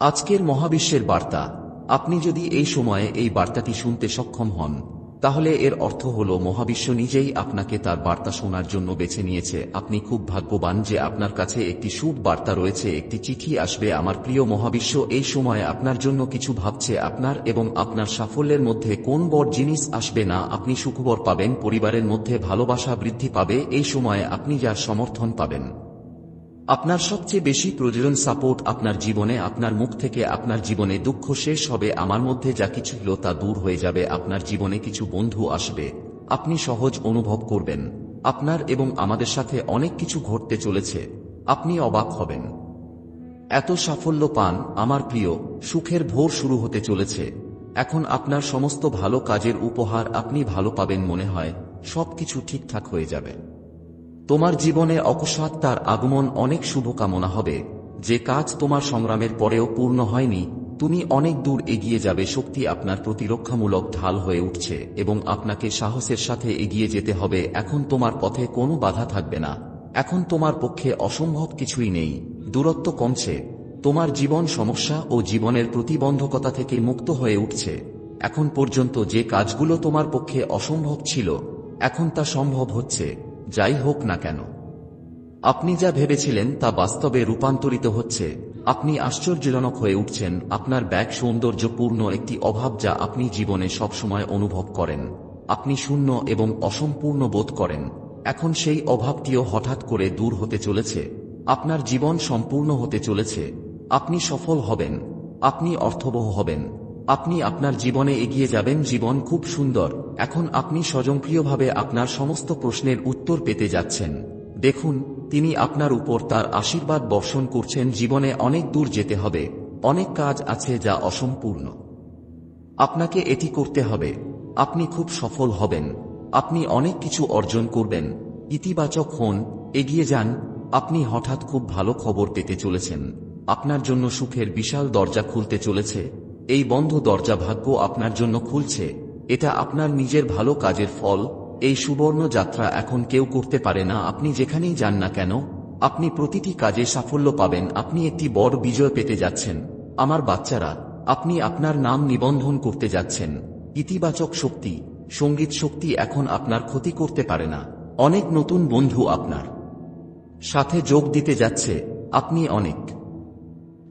আজকের মহাবিশ্বের বার্তা। আপনি যদি এই সময়ে এই বার্তাটি শুনতে সক্ষম হন, তাহলে এর অর্থ হল মহাবিশ্ব নিজেই আপনাকে তার বার্তা শোনার জন্য বেছে নিয়েছে। আপনি খুব ভাগ্যবান যে আপনার কাছে একটি শুভ বার্তা রয়েছে, একটি চিঠি আসবে। আমার প্রিয় মহাবিশ্ব, এই সময়ে আপনার জন্য কিছু ভাবছে আপনার এবং আপনার সাফল্যের মধ্যে কোন বড় জিনিস আসবে না আপনি সুখবর পাবেন, পরিবারের মধ্যে ভালোবাসা বৃদ্ধি পাবে, এই সময়ে আপনি যার সমর্থন পাবেন। আপনার সবচেয়ে বেশি প্রয়োজন সাপোর্ট আপনার জীবনে, আপনার মুখ থেকে আপনার জীবনে দুঃখ শেষ হবে, আমার মধ্যে যা কিছু ছিল তা দূর হয়ে যাবে, আপনার জীবনে কিছু বন্ধু আসবে, আপনি সহজ অনুভব করবেন, আপনার এবং আমাদের সাথে অনেক কিছু ঘটতে চলেছে, আপনি অবাক হবেন। এত সাফল্য পান, আমার প্রিয়, সুখের ভোর শুরু হতে চলেছে, এখন আপনার সমস্ত ভালো কাজের উপহার আপনি ভালো পাবেন মনে হয়, সবকিছু ঠিকঠাক হয়ে যাবে। তোমার জীবনে অকস্মাৎ তার আগমন অনেক শুভকামনা হবে। যে কাজ তোমার সংগ্রামের পরেও পূর্ণ হয়নি, তুমি অনেক দূর এগিয়ে যাবে, শক্তি আপনার প্রতিরক্ষামূলক ঢাল হয়ে উঠছে এবং আপনাকে সাহসের সাথে এগিয়ে যেতে হবে। এখন তোমার পথে কোনো বাধা থাকবে না। এখন তোমার পক্ষে অসম্ভব কিছুই নেই। দূরত্ব কমছে। তোমার জীবন সমস্যা ও জীবনের প্রতিবন্ধকতা থেকে মুক্ত হয়ে উঠছে। এখন পর্যন্ত যে কাজগুলো তোমার পক্ষে অসম্ভব ছিল, এখন তা সম্ভব হচ্ছে। যাই হোক না কেন। আপনি যা ভেবেছিলেন তা বাস্তবে রূপান্তরিত হচ্ছে। আপনি আশ্চর্যজনক হয়ে উঠছেন, আপনার ব্যাগ সৌন্দর্যপূর্ণ একটি অভাব যা আপনি জীবনে সবসময় অনুভব করেন। আপনি শূন্য এবং অসম্পূর্ণ বোধ করেন। এখন সেই অভাবটিও হঠাৎ করে দূর হতে চলেছে। আপনার জীবন সম্পূর্ণ হতে চলেছে। আপনি সফল হবেন। আপনি অর্থবহ হবেন। আপনি আপনার জীবনে এগিয়ে যাবেন, জীবন খুব সুন্দর। এখন আপনি স্বয়ংক্রিয়ভাবে আপনার সমস্ত প্রশ্নের উত্তর পেতে যাচ্ছেন। দেখুন, তিনি আপনার উপর তার আশীর্বাদ বর্ষণ করছেন, জীবনে অনেক দূর যেতে হবে। অনেক কাজ আছে যা অসম্পূর্ণ। আপনাকে এটি করতে হবে। আপনি খুব সফল হবেন। আপনি অনেক কিছু অর্জন করবেন। ইতিবাচক হন, এগিয়ে যান। আপনি হঠাৎ খুব ভালো খবর পেতে চলেছেন। আপনার জন্য সুখের বিশাল দরজা খুলতে চলেছে। এই বন্ধ দরজা ভাগ্য আপনার জন্য খুলছে। এটা আপনার নিজের ভালো কাজের ফল। এই সুবর্ণ যাত্রা এখন কেউ করতে পারে না। আপনি যেখানেই যান না কেন, আপনি প্রতিটি কাজে সাফল্য পাবেন। আপনি একটি বড় বিজয় পেতে যাচ্ছেন। আমার বাচ্চারা, আপনি আপনার নাম নিবন্ধন করতে যাচ্ছেন। ইতিবাচক শক্তি, সংগীত শক্তি এখন আপনার ক্ষতি করতে পারে না। অনেক নতুন বন্ধু আপনার সাথে যোগ দিতে যাচ্ছে। আপনি অনেক।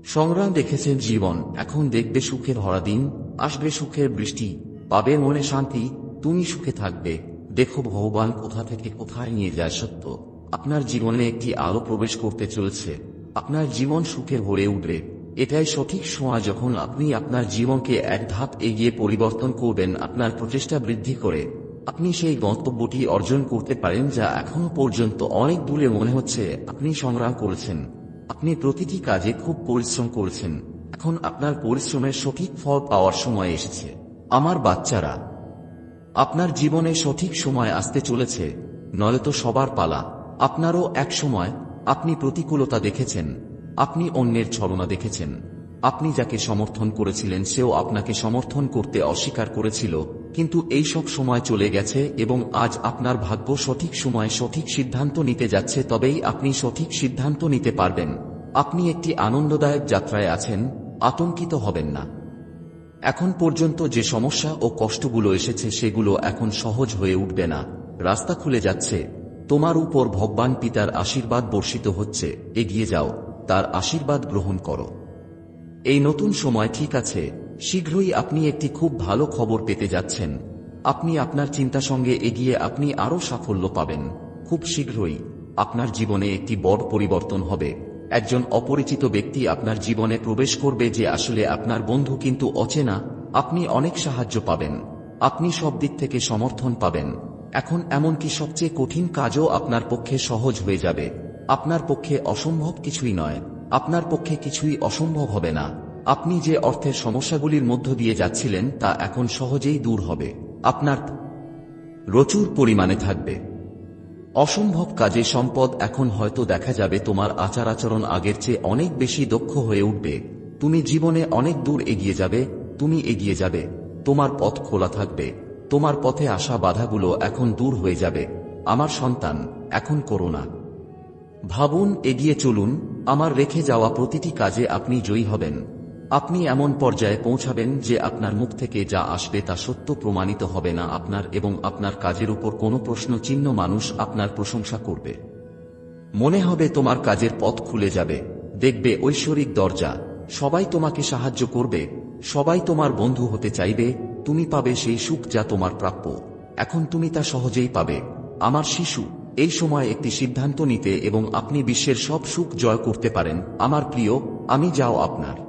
সংগ্রাম দেখেছেন জীবন, এখন দেখবে সুখের ভরা দিন, আসবে সুখের বৃষ্টি, পাবে মনে শান্তি, তুমি সুখে থাকবে। দেখো ভগবান কোথা থেকে কোথায় নিয়ে যায় সত্য। আপনার জীবনে একটি আলো প্রবেশ করতে চলেছে। আপনার জীবন সুখে ভরে উঠবে। এটাই সঠিক সময় যখন আপনি আপনার জীবনকে এক ধাপ এগিয়ে পরিবর্তন করবেন, আপনার প্রচেষ্টা বৃদ্ধি করে। আপনি সেই গন্তব্যটি অর্জন করতে পারেন যা এখনও পর্যন্ত অনেক দূরে মনে হচ্ছে আপনি সংগ্রাম করেছেন। আপনি প্রতিটি কাজে খুব পরিশ্রম করছেন। এখন আপনার পরিশ্রমের সঠিক ফল পাওয়ার সময় এসেছে। আমার বাচ্চারা, আপনার জীবনে সঠিক সময় আসতে চলেছে, নয়তো সবার পালা। আপনারও এক সময় আপনি প্রতিকূলতা দেখেছেন, আপনি অন্যের ছলনা দেখেছেন। আপনি যাকে সমর্থন করেছিলেন, সেও আপনাকে সমর্থন করতে অস্বীকার করেছিল, কিন্তু এই সব সময় চলে গেছে এবং আজ আপনার ভাগ্য সঠিক সময়ে সঠিক সিদ্ধান্ত নিতে যাচ্ছে, তবেই আপনি সঠিক সিদ্ধান্ত নিতে পারবেন। আপনি একটি আনন্দদায়ক যাত্রায় আছেন, আতঙ্কিত হবেন না। এখন পর্যন্ত যে সমস্যা ও কষ্টগুলো এসেছে, সেগুলো এখন সহজ হয়ে উঠবে না। রাস্তা খুলে যাচ্ছে। তোমার উপর ভগবান পিতার আশীর্বাদ বর্ষিত হচ্ছে। এগিয়ে যাও, তার আশীর্বাদ গ্রহণ করো। এই নতুন সময় ঠিক আছে, শীঘ্রই আপনি একটি খুব ভালো খবর পেতে যাচ্ছেন। আপনি আপনার চিন্তা সঙ্গে এগিয়ে আপনি আরও সাফল্য পাবেন। খুব শীঘ্রই আপনার জীবনে একটি বড় পরিবর্তন হবে। একজন অপরিচিত ব্যক্তি আপনার জীবনে প্রবেশ করবে যে আসলে আপনার বন্ধু কিন্তু অচেনা, আপনি অনেক সাহায্য পাবেন। আপনি সব দিক থেকে সমর্থন পাবেন। এখন এমনকি সবচেয়ে কঠিন কাজও আপনার পক্ষে সহজ হয়ে যাবে। আপনার পক্ষে অসম্ভব কিছুই নয়। আপনার পক্ষে কিছুই অসম্ভব হবে না। আপনি যে অর্থের সমস্যাগুলির মধ্য দিয়ে যাচ্ছিলেন, তা এখন সহজেই দূর হবে। আপনার প্রচুর পরিমাণে থাকবে। অসম্ভব কাজে সম্পদ এখন হয়তো দেখা যাবে তোমার আচার আচরণ আগের চেয়ে অনেক বেশি দক্ষ হয়ে উঠবে। তুমি জীবনে অনেক দূর এগিয়ে যাবে, তুমি এগিয়ে যাবে। তোমার পথ খোলা থাকবে। তোমার পথে আসা বাধাগুলো এখন দূর হয়ে যাবে। আমার সন্তান, এখন করো না। ভাবুন, এগিয়ে চলুন, আমার রেখে যাওয়া প্রতিটি কাজে আপনি জয়ী হবেন। আপনি এমন পর্যায়ে পৌঁছাবেন যে আপনার মুখ থেকে যা আসবে তা সত্য প্রমাণিত হবে না আপনার এবং আপনার কাজের উপর কোনো প্রশ্ন চিহ্ন মানুষ আপনার প্রশংসা করবে। মনে হবে তোমার কাজের পথ খুলে যাবে। দেখবে ঐশ্বরিক দরজা। সবাই তোমাকে সাহায্য করবে। সবাই তোমার বন্ধু হতে চাইবে। তুমি পাবে সেই সুখ যা তোমার প্রাপ্য। এখন তুমি তা সহজেই পাবে। আমার শিশু এই সময় একটি সিদ্ধান্ত নিতে এবং আপনি বিশ্বের সব সুখ জয় করতে পারেন। আমার প্রিয়, আমি যাও আপনার।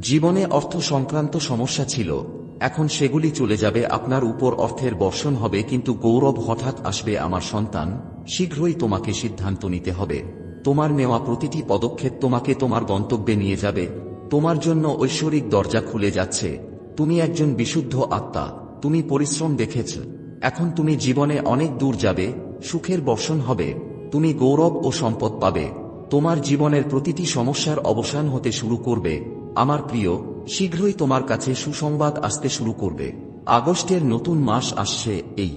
জীবনে অর্থ সংক্রান্ত সমস্যা ছিল, এখন সেগুলি চলে যাবে, আপনার উপর অর্থের বর্ষণ হবে, কিন্তু গৌরব হঠাৎ আসবে, আমার সন্তান, শীঘ্রই তোমাকে সিদ্ধান্ত নিতে হবে। তোমার নেওয়া প্রতিটি পদক্ষেপ তোমাকে তোমার গন্তব্যে নিয়ে যাবে। তোমার জন্য ঐশ্বরিক দরজা খুলে যাচ্ছে। তুমি একজন বিশুদ্ধ আত্মা, তুমি পরিশ্রম দেখেছ। এখন তুমি জীবনে অনেক দূর যাবে সুখের বর্ষণ হবে, তুমি গৌরব ও সম্পদ পাবে, তোমার জীবনের প্রতিটি সমস্যার অবসান হতে শুরু করবে, আমার প্রিয়, শীঘ্রই তোমার কাছে সুসংবাদ আসতে শুরু করবে, আগস্টের নতুন মাস আসছে এই।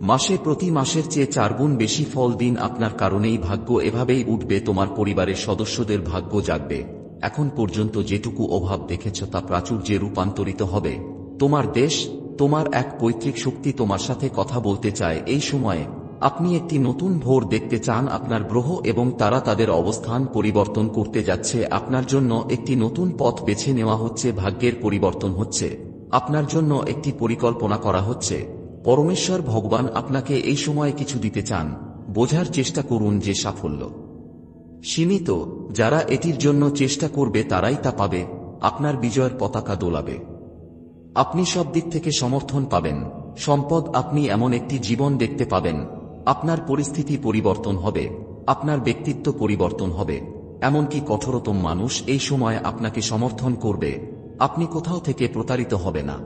মাসে প্রতি মাসের চেয়ে চারগুণ বেশি ফল দিন আপনার কারণেই ভাগ্য এভাবেই উঠবে, তোমার পরিবারের সদস্যদের ভাগ্য জাগবে। এখন পর্যন্ত যেটুকু অভাব দেখেছ তা প্রাচুর্যে রূপান্তরিত হবে, তোমার দেশ তোমার এক পৈতৃক শক্তি তোমার সাথে কথা বলতে চায়। এই সময়ে আপনি একটি নতুন ভোর দেখতে চান আপনার গ্রহ এবং তারা তাদের অবস্থান পরিবর্তন করতে যাচ্ছে। আপনার জন্য একটি নতুন পথ বেছে নেওয়া হচ্ছে, ভাগ্যের পরিবর্তন হচ্ছে। আপনার জন্য একটি পরিকল্পনা করা হচ্ছে। পরমেশ্বর ভগবান আপনাকে এই সময়ে কিছু দিতে চান। বোঝার চেষ্টা করুন যে সাফল্য। সীমিত, যারা এটির জন্য চেষ্টা করবে তারাই তা পাবে। আপনার বিজয়ের পতাকা দোলাবে। আপনি সব দিক থেকে সমর্থন পাবেন। সম্পদ আপনি এমন একটি জীবন দেখতে পাবেন। আপনার পরিস্থিতি পরিবর্তন হবে। আপনার ব্যক্তিত্ব পরিবর্তন হবে। এমনকি কঠোরতম মানুষ এই সময় আপনাকে সমর্থন করবে। আপনি কোথাও থেকে প্রতারিত হবে না।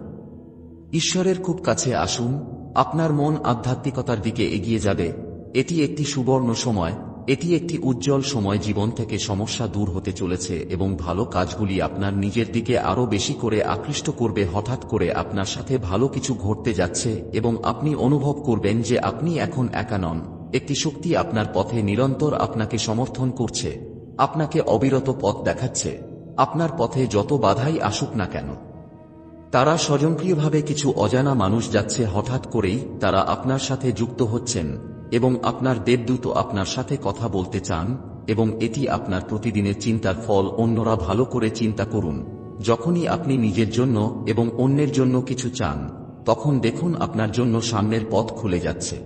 ঈশ্বরের খুব কাছে আসুন। আপনার মন আধ্যাত্মিকতার দিকে এগিয়ে যাবে। এটি একটি সুবর্ণ সময়। এটি একটি উজ্জ্বল সময় জীবন থেকে সমস্যা দূর হতে চলেছে এবং ভালো কাজগুলি আপনার নিজের দিকে আরও বেশি করে আকৃষ্ট করবে, হঠাৎ করে আপনার সাথে ভালো কিছু ঘটতে যাচ্ছে এবং আপনি অনুভব করবেন যে আপনি এখন একা নন। একটি শক্তি আপনার পথে নিরন্তর আপনাকে সমর্থন করছে, আপনাকে অবিরত পথ দেখাচ্ছে, আপনার পথে যত বাধাই আসুক না কেন। তারা স্বয়ংক্রিয়ভাবে কিছু অজানা মানুষ যাচ্ছে, হঠাৎ করেই তারা আপনার সাথে যুক্ত হচ্ছেন। এবং আপনার দেবদূত আপনার সাথে কথা বলতে চান, এবং এটি আপনার প্রতিদিনের চিন্তার ফল অন্যরা ভালো করে চিন্তা করুন। যখনই আপনি নিজের জন্য এবং অন্যের জন্য কিছু চান, তখন দেখুন আপনার জন্য সামনের পথ খুলে যাচ্ছে।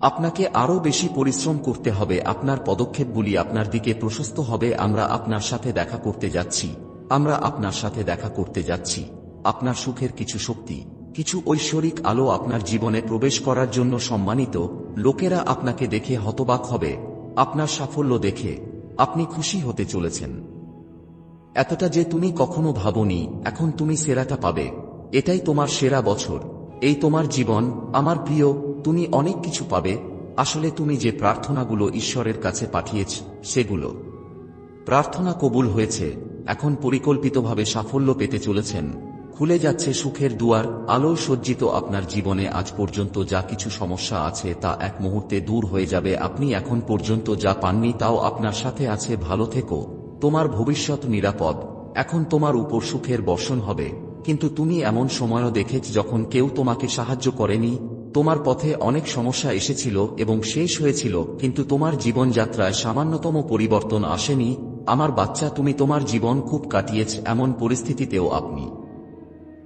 আপনাকে আরও বেশি পরিশ্রম করতে হবে, আপনার পদক্ষেপগুলি আপনার দিকে প্রশস্ত হবে, আমরা আপনার সাথে দেখা করতে যাচ্ছি, আমরা আপনার সাথে দেখা করতে যাচ্ছি, আপনার সুখের কিছু শক্তি। কিছু ঐশ্বরিক আলো আপনার জীবনে প্রবেশ করার জন্য সম্মানিত, লোকেরা আপনাকে দেখে হতবাক হবে, আপনার সাফল্য দেখে আপনি খুশি হতে চলেছেন। এতটা যে তুমি কখনো ভাবনি, এখন তুমি সেরাটা পাবে। এটাই তোমার সেরা বছর, এই তোমার জীবন, আমার প্রিয়, তুমি অনেক কিছু পাবে, আসলে তুমি যে প্রার্থনাগুলো ঈশ্বরের কাছে পাঠিয়েছ, সেগুলো। প্রার্থনা কবুল হয়েছে, এখন পরিকল্পিতভাবে সাফল্য পেতে চলেছেন। খুলে যাচ্ছে সুখের দুয়ার, আলো সজ্জিত আপনার জীবনে আজ পর্যন্ত যা কিছু সমস্যা আছে তা এক মুহূর্তে দূর হয়ে যাবে। আপনি এখন পর্যন্ত যা পাননি তাও আপনার সাথে আছে, ভালো থেকো। তোমার ভবিষ্যৎ নিরাপদ। এখন তোমার উপর সুখের বর্ষণ হবে। কিন্তু তুমি এমন সময়ও দেখেছ যখন কেউ তোমাকে সাহায্য করেনি। তোমার পথে অনেক সমস্যা এসেছিল এবং শেষ হয়েছিল, কিন্তু তোমার জীবনযাত্রায় সামান্যতম পরিবর্তন আসেনি। আমার বাচ্চা, তুমি তোমার জীবন খুব কাটিয়েছ, এমন পরিস্থিতিতেও আপনি।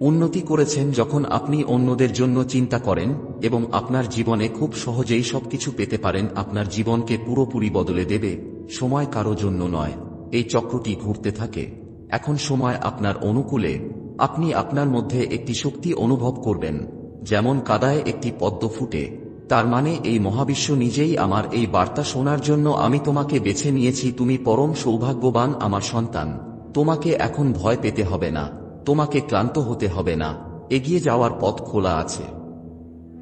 উন্নতি করেছেন যখন আপনি অন্যদের জন্য চিন্তা করেন এবং আপনার জীবনে খুব সহজেই সবকিছু পেতে পারেন, আপনার জীবনকে পুরোপুরি বদলে দেবে। সময় কারও জন্য নয়, এই চক্রটি ঘুরতে থাকে। এখন সময় আপনার অনুকূলে। আপনি আপনার মধ্যে একটি শক্তি অনুভব করবেন, যেমন কাদায় একটি পদ্ম ফুটে। তার মানে এই মহাবিশ্ব নিজেই আমার এই বার্তা শোনার জন্য আমি তোমাকে বেছে নিয়েছি, তুমি পরম সৌভাগ্যবান আমার সন্তান। তোমাকে এখন ভয় পেতে হবে না। তোমাকে ক্লান্ত হতে হবে না, এগিয়ে যাওয়ার পথ খোলা আছে।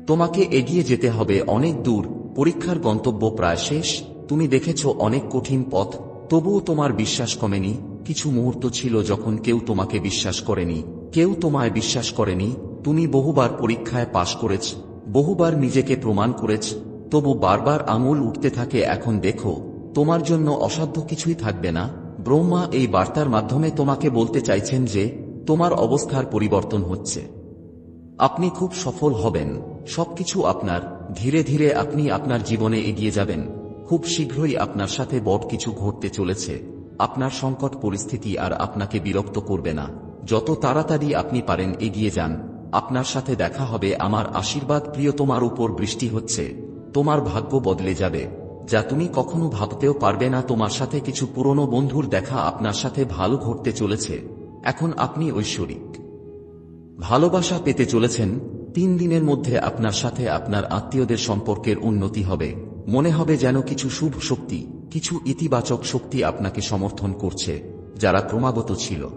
তোমাকে এগিয়ে যেতে হবে অনেক দূর, পরীক্ষার গন্তব্য প্রায় শেষ, তুমি দেখেছ অনেক কঠিন পথ, তবুও তোমার বিশ্বাস কমেনি, কিছু মুহূর্ত ছিল যখন কেউ তোমাকে বিশ্বাস করেনি, কেউ তোমায় বিশ্বাস করেনি, তুমি বহুবার পরীক্ষায় পাশ করেছ, বহুবার নিজেকে প্রমাণ করেছ, তবু বারবার আঙুল উঠতে থাকে এখন দেখো, তোমার জন্য অসাধ্য কিছুই থাকবে না, ব্রহ্মা এই বার্তার মাধ্যমে তোমাকে বলতে চাইছেন যে তোমার অবস্থার পরিবর্তন হচ্ছে। আপনি খুব সফল হবেন। সবকিছু আপনার। ধীরে ধীরে আপনি আপনার জীবনে এগিয়ে যাবেন। খুব শীঘ্রই আপনার সাথে বড় কিছু ঘটতে চলেছে। আপনার সংকট পরিস্থিতি আর আপনাকে বিরক্ত করবে না। যত তাড়াতাড়ি আপনি পারেন এগিয়ে যান। আপনার সাথে দেখা হবে আমার আশীর্বাদ প্রিয় তোমার উপর বৃষ্টি হচ্ছে। তোমার ভাগ্য বদলে যাবে। যা তুমি কখনো ভাবতেও পারবে না তোমার সাথে কিছু পুরনো বন্ধুর দেখা আপনার সাথে ভালো ঘটতে চলেছে। এখন আপনি ঐশ্বরিক। ভালোবাসা পেতে চলেছেন, তিন দিনের মধ্যে আপনার সাথে আপনার আত্মীয়দের সম্পর্কের উন্নতি হবে। মনে হবে যেন কিছু শুভ শক্তি, কিছু ইতিবাচক শক্তি আপনাকে সমর্থন করছে, যারা ক্রমাগত ছিল।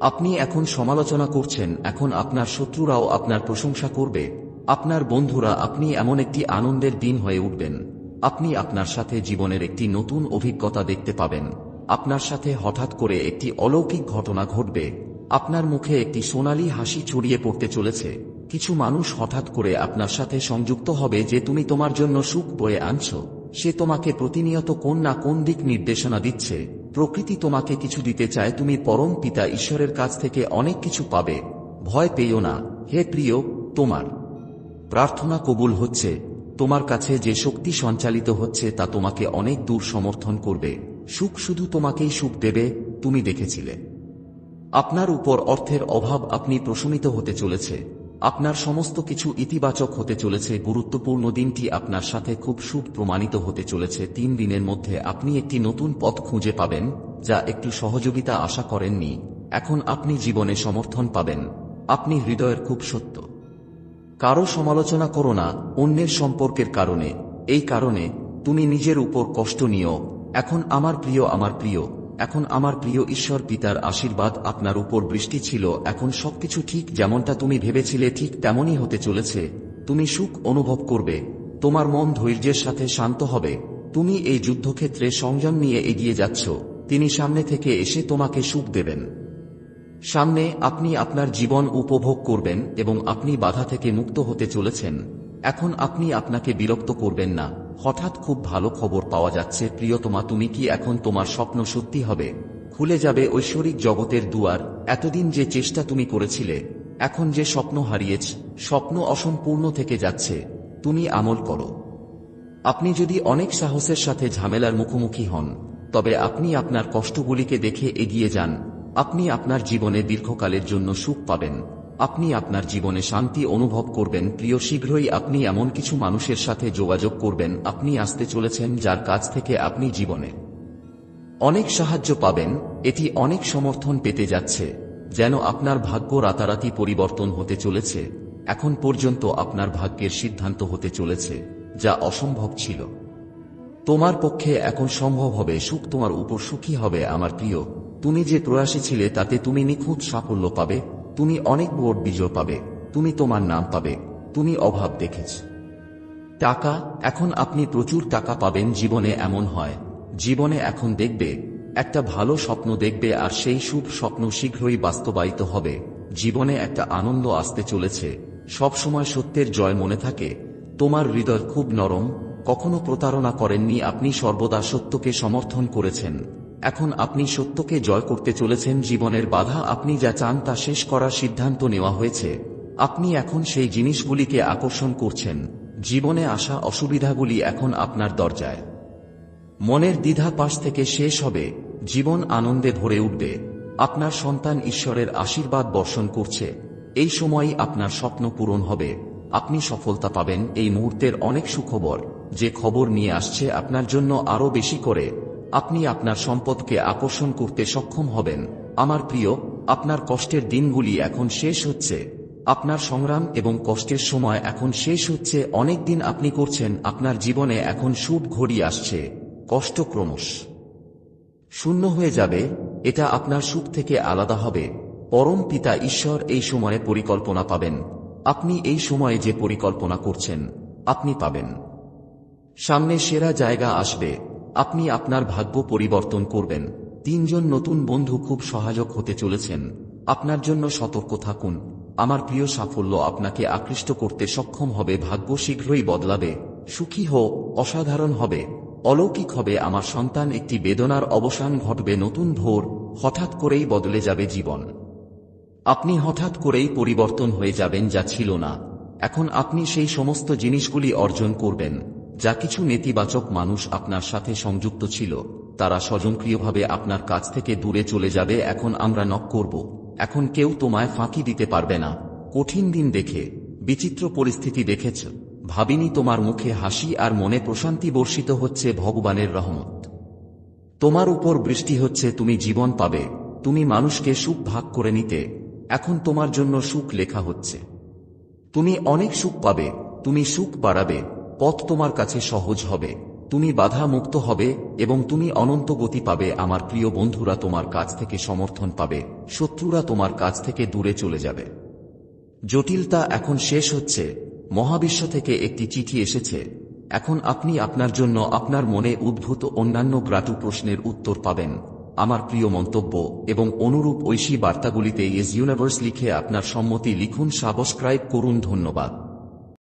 আপনি এখন সমালোচনা করছেন, এখন আপনার শত্রুরাও আপনার প্রশংসা করবে। আপনার বন্ধুরা, আপনি এমন একটি আনন্দের দিন হয়ে উঠবেন। আপনি আপনার সাথে জীবনের একটি নতুন অভিজ্ঞতা দেখতে পাবেন। আপনার সাথে হঠাৎ করে একটি অলৌকিক ঘটনা ঘটবে। আপনার মুখে একটি সোনালী হাসি ছড়িয়ে পড়তে চলেছে। কিছু মানুষ হঠাৎ করে আপনার সাথে সংযুক্ত হবে যে তুমি তোমার জন্য সুখ বয়ে আনছ। সে তোমাকে প্রতিনিয়ত কোন না কোন দিক নির্দেশনা দিচ্ছে। প্রকৃতি তোমাকে কিছু দিতে চায়, তুমি পরম পিতা ঈশ্বরের কাছ থেকে অনেক কিছু পাবে। ভয় পেও না। হে প্রিয়, তোমার। প্রার্থনা কবুল হচ্ছে। তোমার কাছে যে শক্তি সঞ্চালিত হচ্ছে তা তোমাকে অনেক দূর সমর্থন করবে। সুখ শুধু তোমাকেই সুখ দেবে, তুমি দেখেছিলে। আপনার উপর অর্থের অভাব আপনি প্রশমিত হতে চলেছে। আপনার সমস্ত কিছু ইতিবাচক হতে চলেছে। গুরুত্বপূর্ণ দিনটি আপনার সাথে খুব শুভ প্রমাণিত হতে চলেছে। তিন দিনের মধ্যে আপনি একটি নতুন পথ খুঁজে পাবেন, যা একটু সহযোগিতা আশা করেননি। এখন আপনি জীবনে সমর্থন পাবেন। আপনি হৃদয়ের খুব সত্য। কারও সমালোচনা করো না, অন্যের সম্পর্কের কারণে। এই কারণে, তুমি নিজের উপর কষ্ট নিও এখন আমার প্রিয় আমার প্রিয়। এখন আমার প্রিয় ঈশ্বর পিতার আশীর্বাদ আপনার উপর বৃষ্টি ছিল। এখন সবকিছু ঠিক যেমনটা তুমি ভেবেছিলে, ঠিক তেমনই হতে চলেছে। তুমি সুখ অনুভব করবে। তোমার মন ধৈর্যের সাথে শান্ত হবে। তুমি এই যুদ্ধক্ষেত্রে সংযম নিয়ে এগিয়ে যাচ্ছ। তিনি সামনে থেকে এসে তোমাকে সুখ দেবেন। সামনে আপনি আপনার জীবন উপভোগ করবেন এবং আপনি বাধা থেকে মুক্ত হতে চলেছেন। এখন আপনি আপনাকে বিরক্ত করবেন না। হঠাৎ খুব ভালো খবর পাওয়া যাচ্ছে প্রিয়তমা তুমি কি এখন তোমার স্বপ্ন সত্যি হবে? খুলে যাবে ঐশ্বরিক জগতের দুয়ার, এতদিন যে চেষ্টা তুমি করেছিলে, এখন যে স্বপ্ন হারিয়েছ, স্বপ্ন অসম্পূর্ণ থেকে যাচ্ছে, তুমি আমল করো। আপনি যদি অনেক সাহসের সাথে ঝামেলার মুখোমুখি হন, তবে আপনি আপনার কষ্টগুলিকে দেখে এগিয়ে যান, আপনি আপনার জীবনে দীর্ঘকালের জন্য সুখ পাবেন। আপনি আপনার জীবনে শান্তি অনুভব করবেন, প্রিয় শীঘ্রই আপনি এমন কিছু মানুষের সাথে যোগাযোগ করবেন, আপনি আসতে চলেছেন যার কাছ থেকে আপনি জীবনে অনেক সাহায্য পাবেন, এটি অনেক সমর্থন পেতে যাচ্ছে, যেন আপনার ভাগ্য রাতারাতি পরিবর্তন হতে চলেছে, এখন পর্যন্ত আপনার ভাগ্যের সিদ্ধান্ত হতে চলেছে, যা অসম্ভব ছিল। তোমার পক্ষে এখন সম্ভব হবে, সুখ তোমার উপর সুখী হবে, আমার প্রিয়, তুমি যে প্রয়াসী ছিলে তাতে তুমি নিখুঁত সাফল্য পাবে। তুমি অনেক বোর্ড বিজয় পাবে, তুমি তোমার নাম পাবে, তুমি অভাব দেখেছ। টাকা, এখন আপনি প্রচুর টাকা পাবেন, জীবনে এমন হয়। জীবনে এখন দেখবে, একটা ভালো স্বপ্ন দেখবে আর সেই শুভ স্বপ্ন শীঘ্রই বাস্তবায়িত হবে। জীবনে একটা আনন্দ আসতে চলেছে। সব সময় সত্যের জয় মনে থাকে। তোমার হৃদয় খুব নরম, কখনো প্রতারণা করেননি, আপনি সর্বদা সত্যকে সমর্থন করেছেন। এখন আপনি সত্যকে জয় করতে চলেছেন জীবনের বাধা আপনি যা চান তা শেষ করার সিদ্ধান্ত নেওয়া হয়েছে। আপনি এখন সেই জিনিসগুলিকে আকর্ষণ করছেন। জীবনে আসা অসুবিধাগুলি এখন আপনার দরজায়। মনের দ্বিধা পাশ থেকে শেষ হবে। জীবন আনন্দে ভরে উঠবে। আপনার সন্তান ঈশ্বরের আশীর্বাদ বর্ষণ করছে। এই সময়ই আপনার স্বপ্ন পূরণ হবে। আপনি সফলতা পাবেন। এই মুহূর্তের অনেক সুখবর। যে খবর নিয়ে আসছে আপনার জন্য আরও বেশি করে। আপনি আপনার সম্পদকে আকর্ষণ করতে সক্ষম হবেন। আমার প্রিয়, আপনার কষ্টের দিনগুলি এখন শেষ হচ্ছে। আপনার সংগ্রাম এবং কষ্টের সময় এখন শেষ হচ্ছে। অনেক দিন আপনি করছেন, আপনার জীবনে এখন শুভ ঘড়ি আসছে। কষ্ট ক্রমশ শূন্য হয়ে যাবে, এটা আপনার সুখ থেকে আলাদা হবে। পরম পিতা ঈশ্বর এই সময়ে পরিকল্পনা পাবেন। আপনি এই সময়ে যে পরিকল্পনা করছেন, আপনি পাবেন। সামনে সেরা জায়গা আসবে। আপনি আপনার ভাগ্য পরিবর্তন করবেন। তিনজন নতুন বন্ধু খুব সহায়ক হতে চলেছেন। আপনার জন্য সতর্ক থাকুন। আমার প্রিয় সাফল্য আপনাকে আকৃষ্ট করতে সক্ষম হবে, ভাগ্য শীঘ্রই বদলাবে। সুখী হোক অসাধারণ হবে। অলৌকিক হবে, আমার সন্তান একটি বেদনার অবসান ঘটবে, নতুন ভোর হঠাৎ করেই বদলে যাবে জীবন। আপনি হঠাৎ করেই পরিবর্তন হয়ে যাবেন, যা ছিল না। এখন আপনি সেই সমস্ত জিনিসগুলি অর্জন করবেন। যা কিছু নেতিবাচক মানুষ আপনার সাথে সংযুক্ত ছিল, তারা স্বজনক্রিয়ভাবে আপনার কাছ থেকে দূরে চলে যাবে, এখন আমরা নক করব। এখন কেউ তোমায় ফাঁকি দিতে পারবে না। কঠিন দিন দেখে, বিচিত্র পরিস্থিতি দেখেছ। ভাবিনি তোমার মুখে হাসি আর মনে প্রশান্তি বর্ষিত হচ্ছে ভগবানের রহমত। তোমার উপর বৃষ্টি হচ্ছে, তুমি জীবন পাবে। তুমি মানুষকে সুখ ভাগ করে নিতে। এখন তোমার জন্য সুখ লেখা হচ্ছে। তুমি অনেক সুখ পাবে, তুমি সুখ বাড়াবে। পথ তোমার কাছে সহজ হবে। তুমি বাধা মুক্ত হবে এবং তুমি অনন্ত গতি পাবে। আমার প্রিয় বন্ধুরা তোমার কাছ থেকে সমর্থন পাবে। শত্রুরা তোমার কাছ থেকে দূরে চলে যাবে। জটিলতা এখন শেষ হচ্ছে। মহাবিশ্ব থেকে একটি চিঠি এসেছে। এখন আপনি আপনার জন্য আপনার মনে উদ্ভূত অন্যান্য গ্রাটু প্রশ্নের উত্তর পাবেন। আমার প্রিয় মন্তব্য এবং অনুরূপ ঐশী বার্তাগুলিতে ইজ ইউনিভার্স লিখে আপনার সম্মতি লিখুন, সাবস্ক্রাইব করুন, ধন্যবাদ।